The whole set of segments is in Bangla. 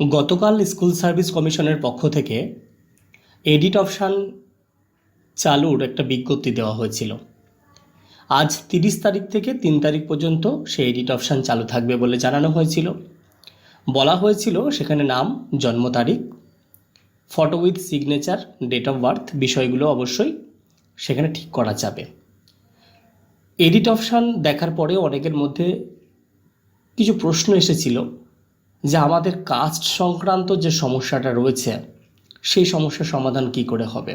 গতকাল স্কুল সার্ভিস কমিশনের পক্ষ থেকে এডিট অপশান চালুর একটা বিজ্ঞপ্তি দেওয়া হয়েছিল। আজ তিরিশ তারিখ থেকে তিন তারিখ পর্যন্ত সেই এডিট অপশান চালু থাকবে বলে জানানো হয়েছিল। বলা হয়েছিল সেখানে নাম, জন্ম তারিখ, photo with signature, date of birth বিষয়গুলো অবশ্যই সেখানে ঠিক করা যাবে। এডিট অপশান দেখার পরে অনেকের মধ্যে কিছু প্রশ্ন এসেছিল। যে আমাদের কাস্ট সংক্রান্ত যে সমস্যাটা রয়েছে, সেই সমস্যার সমাধান কি করে হবে?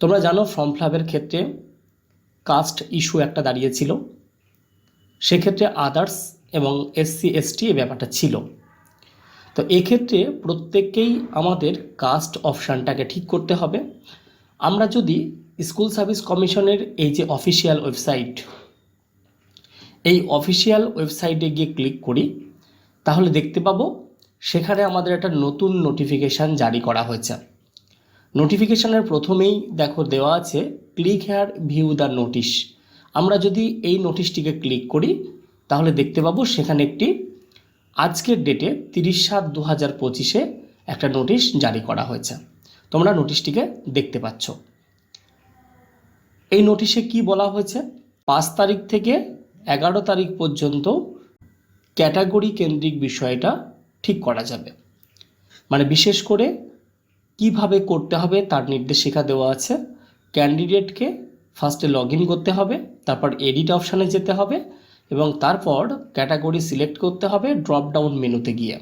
তোমরা জানো, ফর্ম ফিলাপের ক্ষেত্রে কাস্ট ইস্যু একটা দাঁড়িয়েছিল। সেক্ষেত্রে আদার্স এবং এসসি এসটি এই ব্যাপারটা ছিল। তো এক্ষেত্রে প্রত্যেককেই আমাদের কাস্ট অপশানটাকে ঠিক করতে হবে। আমরা যদি স্কুল সার্ভিস কমিশনের এই যে অফিসিয়াল ওয়েবসাইট, এই অফিসিয়াল ওয়েবসাইটে গিয়ে ক্লিক করি তাহলে দেখতে পাবো সেখানে আমাদের একটা নতুন নোটিফিকেশান জারি করা হয়েছে। নোটিফিকেশানের প্রথমেই দেখো দেওয়া আছে click here view the notice আমরা যদি এই নোটিশটিকে ক্লিক করি, তাহলে দেখতে পাবো সেখানে একটি আজকের ডেটে তিরিশ সাত দু হাজার পঁচিশে একটা নোটিশ জারি করা হয়েছে। তোমরা নোটিশটিকে দেখতে পাচ্ছ। এই নোটিশে কি বলা হয়েছে? পাঁচ তারিখ থেকে এগারো তারিখ পর্যন্ত ক্যাটাগরি কেন্দ্রিক বিষয়টা ঠিক করা যাবে। মানে বিশেষ করে কীভাবে করতে হবে তার নির্দেশিকা দেওয়া আছে। ক্যান্ডিডেটকে ফার্স্টে লগ ইন করতে হবে, তারপর এডিট অপশানে যেতে হবে এবং তারপর ক্যাটাগরি সিলেক্ট করতে হবে ড্রপ ডাউন মেনুতে গিয়ে।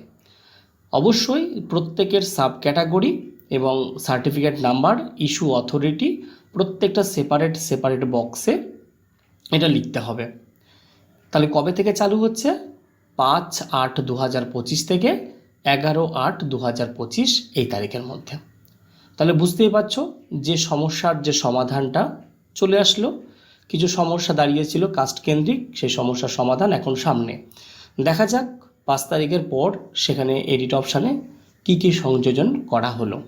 অবশ্যই প্রত্যেকের সাব ক্যাটাগরি এবং সার্টিফিকেট নাম্বার, ইস্যু অথরিটি, প্রত্যেকটা সেপারেট সেপারেট বক্সে এটা লিখতে হবে। তাহলে কবে থেকে চালু হচ্ছে? পাঁচ আট দু হাজার পঁচিশ থেকে এগারো আট দু হাজার পঁচিশ এই তারিখের মধ্যে। তাহলে বুঝতেই পারছ যে সমস্যার যে সমাধানটা চলে আসলো, কিছু সমস্যা দাঁড়িয়েছিল কাস্ট কেন্দ্রিক সেই সমস্যার সমাধান এখন সামনে। দেখা যাক পাঁচ তারিখের পর সেখানে এডিট অপশানে কী কী সংযোজন করা হলো।